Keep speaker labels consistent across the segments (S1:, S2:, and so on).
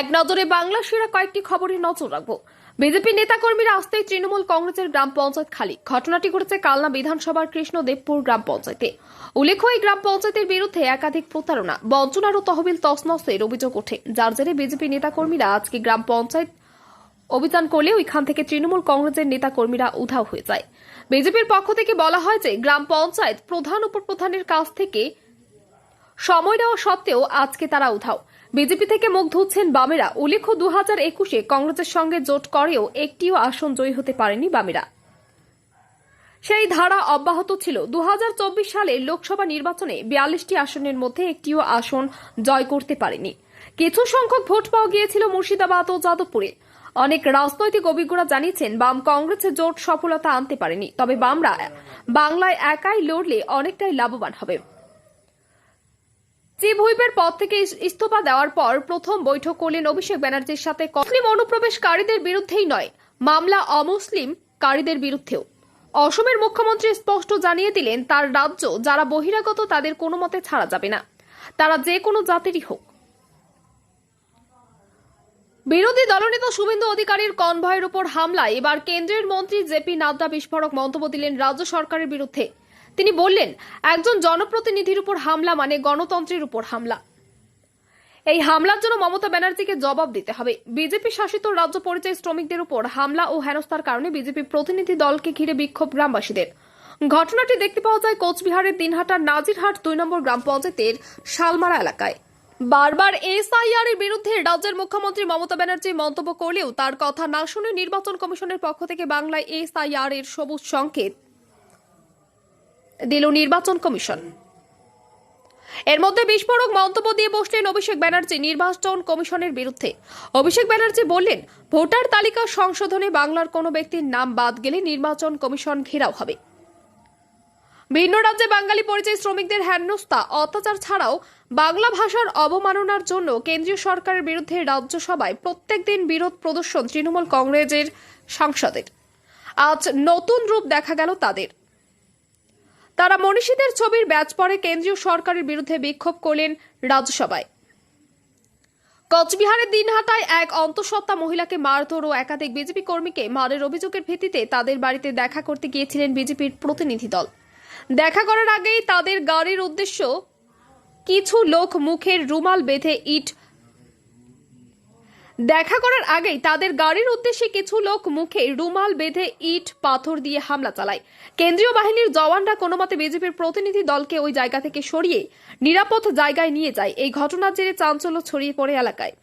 S1: এক নজরে বাংলা সেরা কয়েকটি খবরে নজর রাখব। বিজেপি নেতাকর্মীরা আসতেই তৃণমূল কংগ্রেসের গ্রাম পঞ্চায়েত খালি। ঘটনাটি ঘটেছে কালনা বিধানসভার কৃষ্ণদেবপুর গ্রাম পঞ্চায়েতে। উল্লেখ্য, এই গ্রাম পঞ্চায়েতের বিরুদ্ধে একাধিক প্রতারণা বঞ্চনার ও তহবিল তসনসের অভিযোগ ওঠে। যার জেরে বিজেপি নেতাকর্মীরা আজকে গ্রাম পঞ্চায়েত অভিযান করলে ওইখান থেকে তৃণমূল কংগ্রেসের নেতা কর্মীরা উধাও হয়ে যায়। বিজেপির পক্ষ থেকে বলা হয় যে, গ্রাম পঞ্চায়েত প্রধান উপপ্রধানের কাছ থেকে সময় দেওয়া সত্ত্বেও আজকে তারা উধাও। বিজেপি থেকে মুখ ধুচ্ছেন বামেরা। উল্লেখ্য দু হাজার একুশে কংগ্রেসের সঙ্গে জোট করেও একটিও আসন জয়ী হতে পারেনি বামেরা। সেই ধারা অব্যাহত ছিল। দু সালের লোকসভা নির্বাচনে বিয়াল্লিশটি আসনের মধ্যে একটিও আসন জয় করতে পারেনি। কিছু সংখ্যক ভোট পাওয়া গিয়েছিল মুর্শিদাবাদ ও যাদবপুরে। অনেক রাজনৈতিক অভিজ্ঞরা জানিয়েছেন, বাম কংগ্রেসের জোট সফলতা আনতে পারেনি। তবে বামরা বাংলায় একাই লড়লে অনেকটাই লাভবান হবে। চিফ পদ থেকে ইস্তফা দেওয়ার পর প্রথম বৈঠক করলেন অভিষেক ব্যানার্জির সাথে মুসলিম অনুপ্রবেশকারীদের বিরুদ্ধেই নয়, মামলা অমুসলিম কারীদের বিরুদ্ধেও। অসমের মুখ্যমন্ত্রী স্পষ্ট জানিয়ে দিলেন, তার রাজ্য যারা বহিরাগত তাদের কোনো মতে ছাড়া যাবে না। তারা যে কোনো জাতিরই হোক। বিরোধী দলনেতা শুভেন্দু অধিকারীর কনভয়ের উপর হামলায় এবার কেন্দ্রের মন্ত্রী জেপি নাড্ডা বিস্ফোরক মন্তব্য দিলেন রাজ্য সরকারের বিরুদ্ধে। তিনি বললেন, একজন জনপ্রতিনিধির উপর হামলা মানে গণতন্ত্রের উপর হামলা। এই হামলার জন্য মমতা ব্যানার্জিকে জবাব দিতে হবে। বিজেপি শাসিত রাজ্য পরিচয় শ্রমিকদের উপর হামলা ও হেনস্থার কারণে বিজেপি প্রতিনিধি দলকে ঘিরে বিক্ষোভ গ্রামবাসীদের। ঘটনাটি দেখতে পাওয়া যায় কোচবিহারের দিনহাটার নাজিরহাট দুই নম্বর গ্রাম পঞ্চায়েতের শালমারা এলাকায়। বারবার এসআইআর এর বিরুদ্ধে রাজ্যের মুখ্যমন্ত্রী মমতা ব্যানার্জি মন্তব্য করলেও তার কথা না শুনে নির্বাচন কমিশনের পক্ষ থেকে বাংলায় এসআইআর এর সবুজ সংকেত দিল নির্বাচন কমিশন। এর মধ্যে বিস্ফোরক মন্তব্য দিয়ে বসলেন অভিষেক ব্যানার্জি নির্বাচন কমিশনের বিরুদ্ধে। অভিষেক ব্যানার্জি বললেন, ভোটার তালিকা সংশোধনে বাংলার কোনো ব্যক্তির নাম বাদ গেলে নির্বাচন কমিশন ঘেরাও হবে। ভিন্ন রাজ্যে বাঙালি পরিযায়ী শ্রমিকদের হেনস্থা, অত্যাচার ছাড়াও বাংলা ভাষার অবমাননার জন্য কেন্দ্রীয় সরকারের বিরুদ্ধে রাজ্যসভায় প্রত্যেকদিন বিরোধ প্রদর্শন তৃণমূল কংগ্রেসের সাংসদের। আজ নতুন রূপ দেখা গেল তাদের। তারা মনীষীদের ছবির ব্যাচ পরে কেন্দ্রীয় সরকারের বিরুদ্ধে বিক্ষোভ করলেন রাজ্যসভায়। কোচবিহারের দিনহাটায় এক অন্তঃসত্ত্বা মহিলাকে মারধর ও একাধিক বিজেপি কর্মীকে মারের অভিযোগের ভিত্তিতে তাদের বাড়িতে দেখা করতে গিয়েছিলেন বিজেপির প্রতিনিধি দল। দেখা করার আগেই তাদের গাড়ির উদ্দেশ্য, কিছু লোক মুখের রুমাল বেঁধে ইট দেখা করার আগেই তাদের গাড়ির উদ্দেশ্যে কিছু লোক মুখে রুমাল বেঁধে ইট, পাথর দিয়ে হামলা চালায়। কেন্দ্রীয় বাহিনীর জওয়ানরা কোনো মতে বিজেপির প্রতিনিধি দলকে ওই জায়গা থেকে সরিয়ে নিরাপদ জায়গায় নিয়ে যায়। এই ঘটনার জেরে চাঞ্চল্য ছড়িয়ে পড়ে এলাকায়।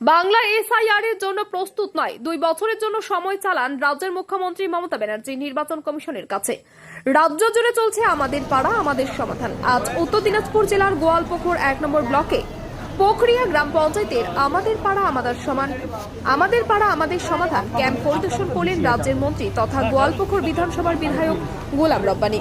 S1: বাংলা এসআইআর এর জন্য প্রস্তুত নয়। দুই বছরের জন্য সময় চালান রাজ্যের মুখ্যমন্ত্রী মমতা ব্যানার্জি, নির্বাচন কমিশনের কাছে। রাজ্য জুড়ে চলছে আমাদের পাড়া, আমাদের সমাধান। আজ উত্তর দিনাজপুর জেলার গোয়ালপুকুর এক নম্বর ব্লকে পোখরিয়া গ্রাম পঞ্চায়েতের আমাদের পাড়া, আমাদের সমান আমাদের পাড়া, আমাদের সমাধান ক্যাম্প পরিদর্শন করলেন রাজ্যের মন্ত্রী তথা গোয়ালপুকুর বিধানসভার বিধায়ক গোলাম রব্বানী।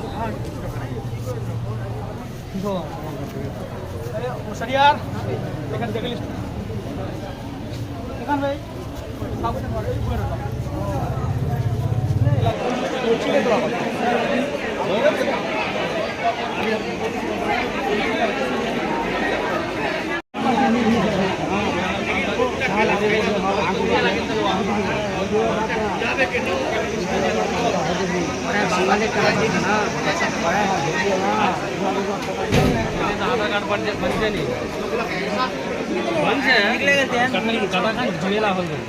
S2: ಬಂಚೆ ಕಟ್ಟ ಕಟ್ಟ ಜುಮೇಲಾ ಹೋಗಿ